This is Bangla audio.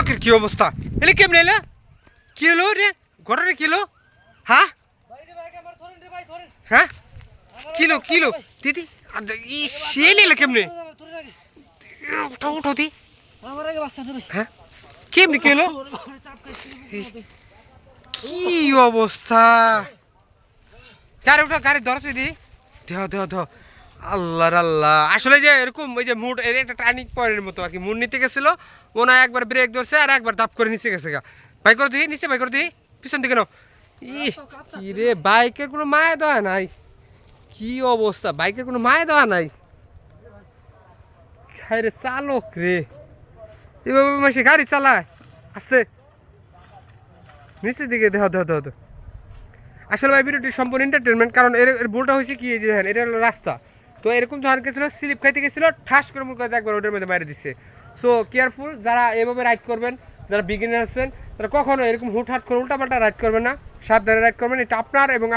চালকের কি অবস্থা? এলে কেমনে এলে? কি হলো রে? ঘরে কি হলো? হ্যাঁ হ্যাঁ কিলো কিলো দিদি ই সে নিলে কেমনে? উঠো উঠো দি। হ্যাঁ? কেমনে কি হলো? কি অবস্থা? গাড়ি উঠো, গাড়ি ধরো দিদি। দেহ দেহ দেহ আল্লাহর আল্লাহ। আসলে যে এরকম ওই যে মুড, এর একটা টার্নিং পয়েন্টের মতো আর কি। মুড নিতে গেছিল, মনে হয় একবার ব্রেক ধরছে আর একবার দাপ করে নিচে গেছে গা। বাইক করে দিই, নিচে বাইক করে দিই, পিছন দিকে নাও। রে বাইকের কোনো মায়া দেওয়া নাই? কি অবস্থা? বাইকের কোনো মায়া দেওয়া নাই? রে চালক রে। এভাবে মাসে গাড়ি চালায়। আস্তে। নিচের দিকে দেহ দেহ আসলে ভাই ভিডিওটি সম্পূর্ণ এন্টারটেনমেন্ট কারণ এর ভুলটা হয়েছে কি যে এটা হলো রাস্তা। তো এরকম যখন গেছিল স্লিপ খাইতে গেছিল, ঠাস করে মুখ একবার ওটার মধ্যে মারি দিচ্ছে সো কেয়ারফুল যারা এভাবে রাইড করবেন, যারা বিগিনার আছেন, তারা কখনো এরকম হুটহাট করে উল্টা পাল্টা রাইড করবেন না, সাবধানে রাইড করবেন, এটা আপনার এবং